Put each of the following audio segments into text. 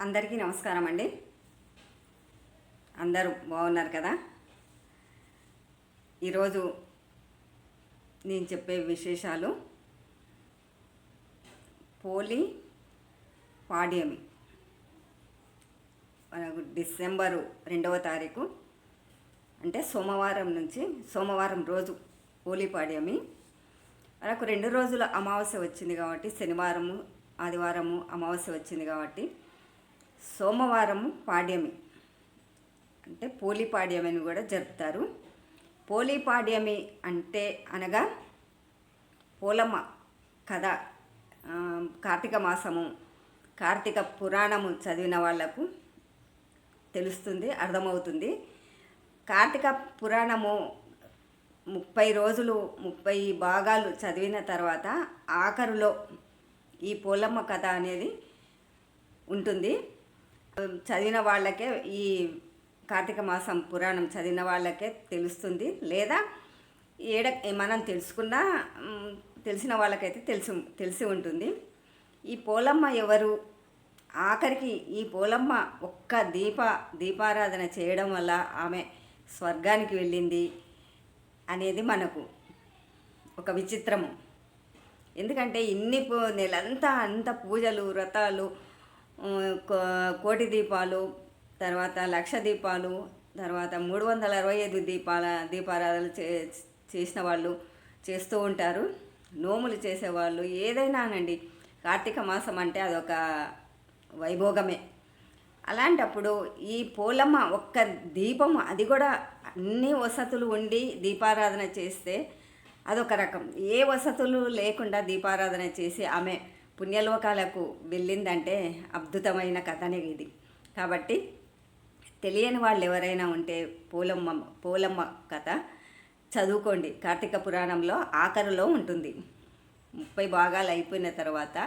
అందరికీ నమస్కారం అండి. అందరూ బాగున్నారు కదా? ఈరోజు నేను చెప్పే విశేషాలు పోలి పాడ్యమి. మనకు డిసెంబరు రెండవ తారీఖు అంటే సోమవారం నుంచి సోమవారం రోజు పోలి పాడ్యమి. మనకు రెండు రోజుల అమావాస్య వచ్చింది కాబట్టి శనివారము ఆదివారము అమావాస్య వచ్చింది కాబట్టి సోమవారం పాడ్యమి. అంటే పోలిపాడ్యమి అని కూడా జరుపుతారు. పోలిపాడ్యమి అంటే అనగా పోలమ్మ కథ కార్తీక మాసము కార్తీక పురాణము చదివిన వాళ్ళకు తెలుస్తుంది అర్థమవుతుంది. కార్తీక పురాణము ముప్పై రోజులు ముప్పై భాగాలు చదివిన తర్వాత ఆఖరులో ఈ పోలమ్మ కథ అనేది ఉంటుంది. చదివిన వాళ్ళకే ఈ కార్తీక మాసం పురాణం చదివిన వాళ్ళకే తెలుస్తుంది. లేదా ఏడ మనం తెలుసుకున్నా తెలిసిన వాళ్ళకైతే తెలుసు తెలిసి ఉంటుంది. ఈ పోలమ్మ ఎవరు? ఆఖరికి ఈ పోలమ్మ ఒక్క దీప దీపారాధన చేయడం వల్ల ఆమె స్వర్గానికి వెళ్ళింది అనేది మనకు ఒక విచిత్రము. ఎందుకంటే ఇన్ని నెలంతా అంత పూజలు వ్రతాలు కోటి దీపాలు తర్వాత లక్ష దీపాలు తర్వాత మూడు వందల అరవై ఐదు దీపాల దీపారాధనలు చే చేసిన వాళ్ళు చేస్తూ ఉంటారు. నోములు చేసేవాళ్ళు ఏదైనానండి కార్తీక మాసం అంటే అదొక వైభోగమే. అలాంటప్పుడు ఈ పోలమ్మ ఒక్క దీపం అది కూడా అన్ని వసతులు ఉండి దీపారాధన చేస్తే అదొక రకం. ఏ వసతులు లేకుండా దీపారాధన చేసి ఆమె పుణ్యలోకాలకు వెళ్ళిందంటే అద్భుతమైన కథనే ఇది. కాబట్టి తెలియని వాళ్ళు ఎవరైనా ఉంటే పోలమ్మ పోలమ్మ కథ చదువుకోండి. కార్తీక పురాణంలో ఆఖరులో ఉంటుంది. ముప్పై భాగాలు అయిపోయిన తర్వాత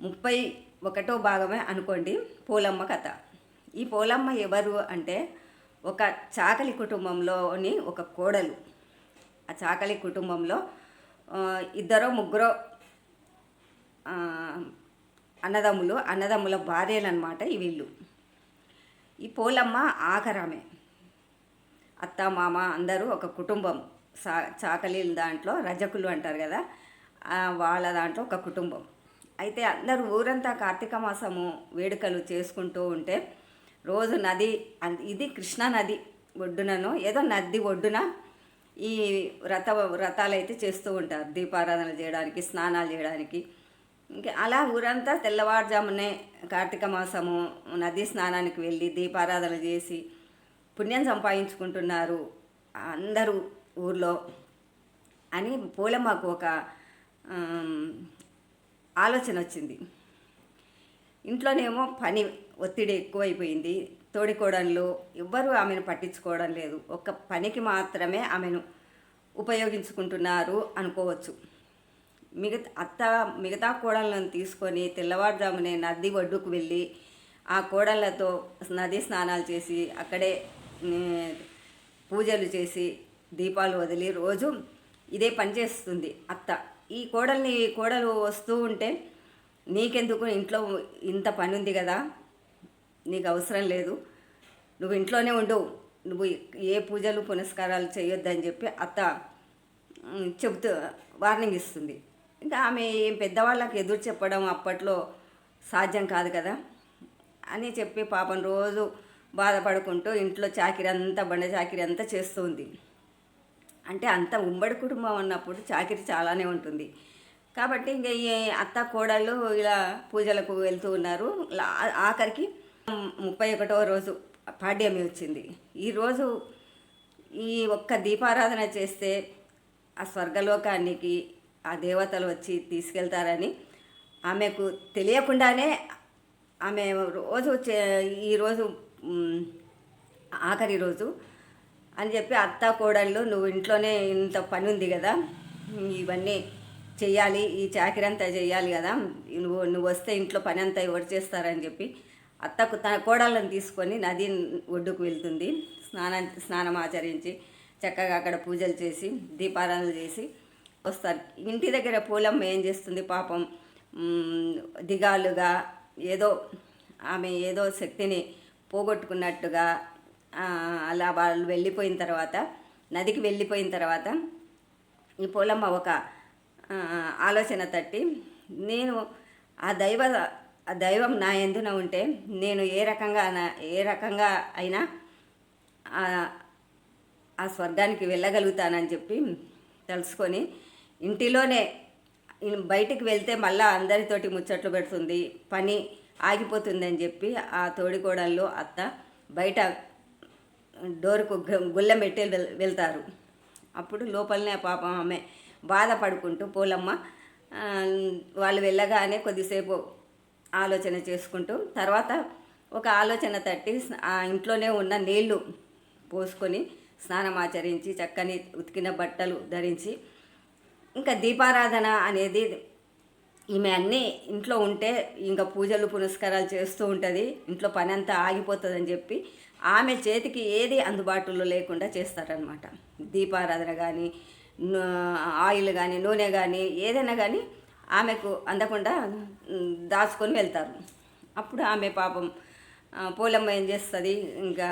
ముప్పై ఒకటో భాగమే అనుకోండి పోలమ్మ కథ. ఈ పోలమ్మ ఎవరు అంటే ఒక చాకలి కుటుంబంలోని ఒక కోడలు. ఆ చాకలి కుటుంబంలో ఇద్దరో ముగ్గురో అన్నదమ్ములు అన్నదమ్ముల భార్యలు అనమాట ఈ వీళ్ళు. ఈ పోలమ్మ ఆఖరామే. అత్త మామ అందరూ ఒక కుటుంబం. సా చాకలీల దాంట్లో రజకులు అంటారు కదా వాళ్ళ దాంట్లో ఒక కుటుంబం. అయితే అందరూ ఊరంతా కార్తీక మాసము వేడుకలు చేసుకుంటూ ఉంటే రోజు నది ఇది కృష్ణా నది ఒడ్డునను ఏదో నది ఒడ్డున ఈ వ్రత వ్రతాలు అయితే చేస్తూ ఉంటారు. దీపారాధన చేయడానికి స్నానాలు చేయడానికి. ఇంకా అలా ఊరంతా తెల్లవారుజామునే కార్తీక మాసము నదీ స్నానానికి వెళ్ళి దీపారాధన చేసి పుణ్యం సంపాదించుకుంటున్నారు అందరూ ఊర్లో అని పూలమ్మకు ఒక ఆలోచన వచ్చింది. ఇంట్లోనేమో పని ఒత్తిడి ఎక్కువైపోయింది. తోడికోడళ్ళు ఎవ్వరూ ఆమెను పట్టించుకోవడం లేదు. ఒక్క పనికి మాత్రమే ఆమెను ఉపయోగించుకుంటున్నారు అనుకోవచ్చు. మిగతా అత్త మిగతా కోడళ్ళను తీసుకొని తెల్లవారుజామునే నది ఒడ్డుకు వెళ్ళి ఆ కోడళ్ళతో నది స్నానాలు చేసి అక్కడే పూజలు చేసి దీపాలు వదిలి రోజు ఇదే పని చేస్తుంది అత్త. ఈ కోడల్ని కోడలు వస్తూ ఉంటే నీకెందుకు ఇంట్లో ఇంత పని ఉంది కదా? నీకు అవసరం లేదు. నువ్వు ఇంట్లోనే ఉండు. నువ్వు ఏ పూజలు పునస్కారాలు చేయొద్దని చెప్పి అత్త చెబుతూ వార్నింగ్ ఇస్తుంది. ఇంకా ఆమె ఏం పెద్దవాళ్ళకి ఎదురు చెప్పడం అప్పట్లో సాధ్యం కాదు కదా? అని చెప్పి పాపం రోజు బాధపడుకుంటూ ఇంట్లో చాకిరి అంతా బండ చాకిరి అంతా చేస్తుంది. అంటే అంత ఉమ్మడి కుటుంబం అన్నప్పుడు చాకిరి చాలానే ఉంటుంది. కాబట్టి ఇంక ఈ అత్త కోడళ్ళు ఇలా పూజలకు వెళ్తూ ఉన్నారు. ఆఖరికి ముప్పై ఒకటవ రోజు పాడ్యమి వచ్చింది. ఈరోజు ఈ ఒక్క దీపారాధన చేస్తే ఆ స్వర్గలోకానికి ఆ దేవతలు వచ్చి తీసుకెళ్తారని ఆమెకు తెలియకుండానే ఆమె రోజు ఈరోజు ఆఖరి రోజు అని చెప్పి అత్త కోడళ్ళు నువ్వు ఇంట్లోనే ఇంత పని ఉంది కదా ఇవన్నీ చెయ్యాలి ఈ చాకరీ అంతా చెయ్యాలి కదా నువ్వు నువ్వు వస్తే ఇంట్లో పని అంతా ఎవరు చేస్తారని చెప్పి అత్తకు తన కోడళ్ళని తీసుకొని నది ఒడ్డుకు వెళ్తుంది. స్నానం స్నానం ఆచరించి చక్కగా అక్కడ పూజలు చేసి దీపారాధనలు చేసి వస్తారు. ఇంటి దగ్గర పూలమ్మ ఏం చేస్తుంది పాపం? దిగాలుగా ఏదో ఆమె ఏదో శక్తిని పోగొట్టుకున్నట్టుగా అలా వాళ్ళు వెళ్ళిపోయిన తర్వాత నదికి వెళ్ళిపోయిన తర్వాత ఈ పూలమ్మ ఒక ఆలోచన తట్టి నేను ఆ దైవ ఆ దైవం నా ఎందున ఉంటే నేను ఏ రకంగా నా- ఏ రకంగా అయినా ఆ స్వర్గానికి వెళ్ళగలుగుతానని చెప్పి తెలుసుకొని ఇంటిలోనే బయటికి వెళ్తే మళ్ళీ అందరితోటి ముచ్చట్లు పెడుతుంది పని ఆగిపోతుందని చెప్పి ఆ తోడికోడళ్ళు అత్త బయట డోరుకు గ- గుళ్ళెం పెట్టి వెళ్తారు. అప్పుడు లోపలనే పాపం ఆమె బాధపడుకుంటూ పోలమ్మ వాళ్ళు వెళ్ళగానే కొద్దిసేపు ఆలోచన చేసుకుంటూ తర్వాత ఒక ఆలోచన తట్టి ఆ ఇంట్లోనే ఉన్న నీళ్ళు పోసుకొని స్నానం ఆచరించి చక్కని ఉతికిన బట్టలు ధరించి ఇంకా దీపారాధన అనేది ఈమె అన్నీ ఇంట్లో ఉంటే ఇంకా పూజలు పునస్కారాలు చేస్తూ ఉంటుంది. ఇంట్లో పని అంతా ఆగిపోతుందని చెప్పి ఆమె చేతికి ఏది అందుబాటులో లేకుండా చేస్తారనమాట దీపారాధన కానీ ఆయిల్ కానీ నూనె కానీ ఏదైనా కానీ ఆమెకు అందకుండా దాచుకొని వెళ్తారు. అప్పుడు ఆమె పాపం పోలమ్మ ఏం చేస్తుంది? ఇంకా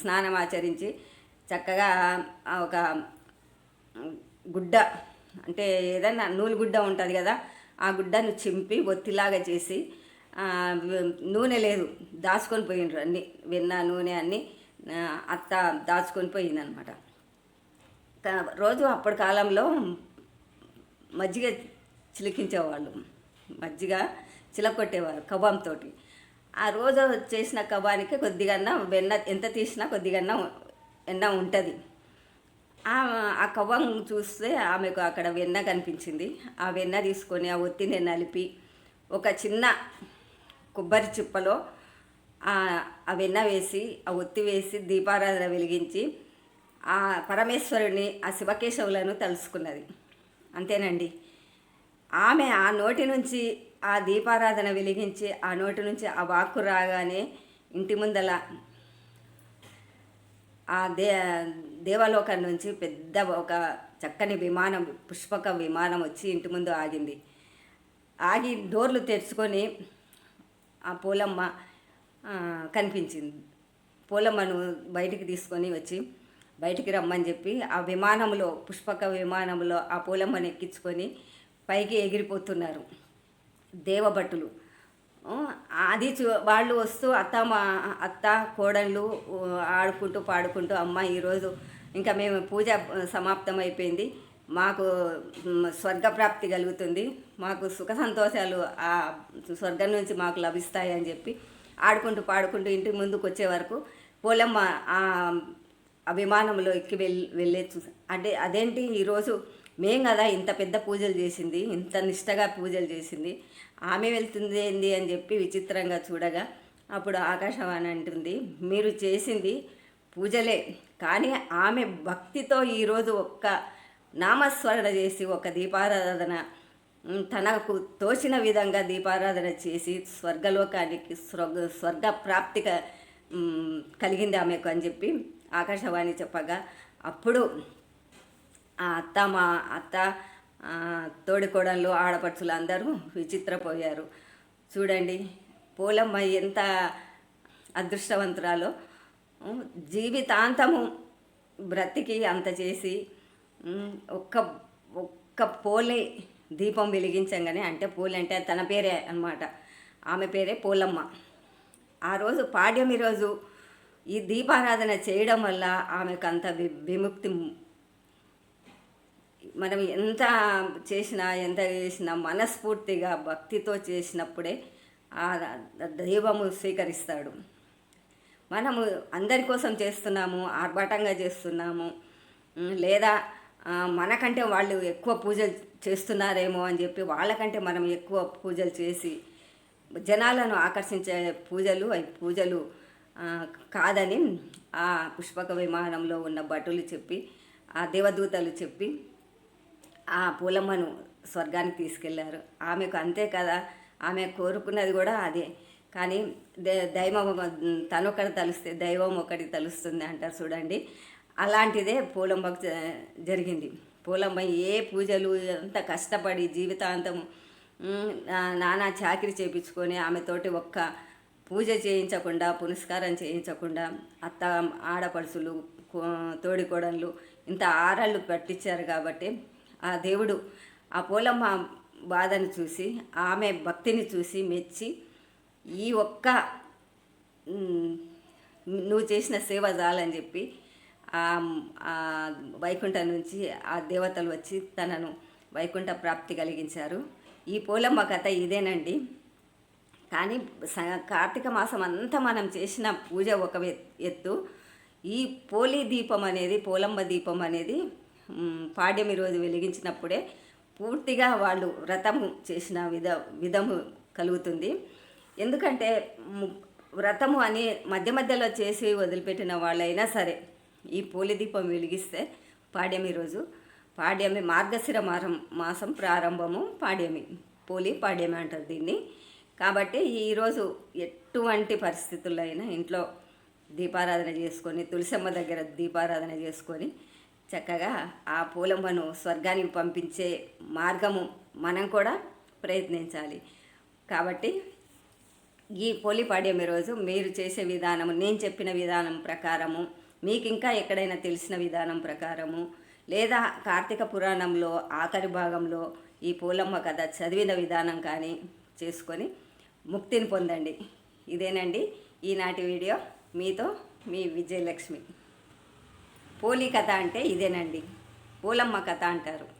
స్నానం ఆచరించి చక్కగా ఒక గుడ్డ అంటే ఏదైనా నూలు గుడ్డ ఉంటుంది కదా ఆ గుడ్డను చింపి ఒత్తిలాగా చేసి నూనె లేదు దాచుకొని పోయినరు అన్ని వెన్న నూనె అన్నీ అత్త దాచుకొని పోయిందనమాట. రోజు అప్పటి కాలంలో మజ్జిగ చిలికించేవాళ్ళు మజ్జిగ చిలకొట్టేవారు కబాంతో ఆ రోజు చేసిన కబానికి కొద్దిగా వెన్న ఎంత తీసినా కొద్దిగా ఎన్న ఉంటుంది. ఆ ఆ కవ్వం చూస్తే ఆమెకు అక్కడ వెన్న కనిపించింది. ఆ వెన్న తీసుకొని ఆ ఒత్తిని నలిపి ఒక చిన్న కొబ్బరి చిప్పలో ఆ ఆ వెన్న వేసి ఆ ఒత్తి వేసి దీపారాధన వెలిగించి ఆ పరమేశ్వరుని ఆ శివకేశవులను తలుసుకున్నది అంతేనండి. ఆమె ఆ నోటి నుంచి ఆ దీపారాధన వెలిగించి ఆ నోటి నుంచి ఆ వాక్కు రాగానే ఇంటి ముందల ఆ దే దేవలోకం నుంచి పెద్ద ఒక చక్కని విమానం పుష్పక విమానం వచ్చి ఇంటి ముందు ఆగింది. ఆగి డోర్లు తెరుచుకొని ఆ పూలమ్మ కనిపించింది. పూలమ్మను బయటికి తీసుకొని వచ్చి బయటికి రమ్మని చెప్పి ఆ విమానంలో పుష్పక విమానంలో ఆ పూలమ్మను ఎక్కించుకొని పైకి ఎగిరిపోతున్నారు దేవభట్టులు ఆ, అది చూ వాళ్ళు వస్తూ అత్త మా అత్త కోడళ్ళు ఆడుకుంటూ పాడుకుంటూ అమ్మ ఈరోజు ఇంకా మేము పూజ సమాప్తం అయిపోయింది. మాకు స్వర్గప్రాప్తి కలుగుతుంది. మాకు సుఖ సంతోషాలు ఆ స్వర్గం నుంచి మాకు లభిస్తాయి అని చెప్పి ఆడుకుంటూ పాడుకుంటూ ఇంటి ముందుకు వచ్చే వరకు పోలమ్మ ఆ ఆ విమానంలో ఎక్కి వెళ్ళి వెళ్ళే చూసా అంటే అదేంటి? ఈరోజు మేం కదా ఇంత పెద్ద పూజలు చేసింది ఇంత నిష్టగా పూజలు చేసింది. ఆమె వెళ్తుంది ఏంది అని చెప్పి విచిత్రంగా చూడగా అప్పుడు ఆకాశవాణి అంటుంది మీరు చేసింది పూజలే కానీ ఆమె భక్తితో ఈరోజు ఒక్క నామస్మరణ చేసి ఒక దీపారాధన తనకు తోచిన విధంగా దీపారాధన చేసి స్వర్గలోకానికి స్వర్గ స్వర్గ ప్రాప్తిక కలిగింది ఆమెకు అని చెప్పి ఆకాశవాణి చెప్పగా అప్పుడు అత్త మా అత్త ఆ, తోడికోడళ్ళు ఆడపడుచులు అందరూ విచిత్రపోయారు. చూడండి పూలమ్మ ఎంత అదృష్టవంతురాలో. జీవితాంతము బ్రతికి అంత చేసి ఒక్క ఒక్క పోలే దీపం వెలిగించంగానే అంటే పూలంటే అంటే తన పేరే అన్నమాట. ఆమె పేరే పూలమ్మ. ఆ రోజు పాడ్యమి రోజు ఈ దీపారాధన చేయడం వల్ల ఆమెకు అంత వి విముక్తి మనం ఎంత చేసినా ఎంత చేసినా మనస్ఫూర్తిగా భక్తితో చేసినప్పుడే ఆ దైవము స్వీకరిస్తాడు. మనము అందరి కోసం చేస్తున్నాము ఆర్భాటంగా చేస్తున్నాము లేదా మనకంటే వాళ్ళు ఎక్కువ పూజలు చేస్తున్నారేమో అని చెప్పి వాళ్ళకంటే మనం ఎక్కువ పూజలు చేసి జనాలను ఆకర్షించే పూజలు అవి పూజలు కాదని ఆ పుష్పక విమానంలో ఉన్న భటులు చెప్పి ఆ దేవదూతలు చెప్పి ఆ పూలమ్మను స్వర్గానికి తీసుకెళ్ళారు. ఆమెకు అంతే కదా ఆమె కోరుకున్నది కూడా అదే. కానీ దే దైవం తను ఒకటి తలుస్తే దైవం ఒకటి తలుస్తుంది అంటారు చూడండి. అలాంటిదే పూలమ్మకు జరిగింది. పూలమ్మ ఏ పూజలు ఎంత కష్టపడి జీవితాంతం నానా చాకిరి చేపించుకొని ఆమెతోటి ఒక్క పూజ చేయించకుండా పునస్కారం చేయించకుండా అత్త ఆడపడుచులు కో- తోడికోడళ్ళు ఇంత ఆరాళ్ళు పట్టించారు కాబట్టి ఆ దేవుడు ఆ పోలమ్మ బాధను చూసి ఆమె భక్తిని చూసి మెచ్చి ఈ ఒక్క నువ్వు చేసిన సేవ చాలని చెప్పి ఆ వైకుంఠం నుంచి ఆ దేవతలు వచ్చి తనను వైకుంఠ ప్రాప్తి కలిగించారు. ఈ పోలమ్మ కథ ఇదేనండి. కానీ స- కార్తీక మాసం అంతా మనం చేసిన పూజ ఒక ఎత్తు. ఈ పోలి దీపం అనేది పోలమ్మ దీపం అనేది పాడ్యమి రోజు వెలిగించినప్పుడే పూర్తిగా వాళ్ళు వ్రతము చేసిన విధ విధము కలుగుతుంది. ఎందుకంటే వ్రతము అని మధ్య మధ్యలో చేసి వదిలిపెట్టిన వాళ్ళైనా సరే ఈ పోలి దీపం వెలిగిస్తే పాడ్యమి రోజు పాడ్యమి మార్గశిర మాసం మాసం ప్రారంభము పాడ్యమి పోలి పాడ్యమి అంటారు దీన్ని. కాబట్టి ఈరోజు ఎటువంటి పరిస్థితుల్లో అయినా ఇంట్లో దీపారాధన చేసుకొని తులసమ్మ దగ్గర దీపారాధన చేసుకొని చక్కగా ఆ పూలమ్మను స్వర్గానికి పంపించే మార్గము మనం కూడా ప్రయత్నించాలి. కాబట్టి ఈ పోలిపాడ్యమి రోజు మీరు చేసే విధానము నేను చెప్పిన విధానం ప్రకారము మీకు ఇంకా ఎక్కడైనా తెలిసిన విధానం ప్రకారము లేదా కార్తీక పురాణంలో ఆఖరి భాగంలో ఈ పూలమ్మ కథ చదివిన విధానం కానీ చేసుకొని ముక్తిని పొందండి. ఇదేనండి. ఈనాటి వీడియో. మీతో మీ విజయలక్ష్మి. పోలి కథ అంటే ఇదేనండి. పూలమ్మ కథ అంటారు.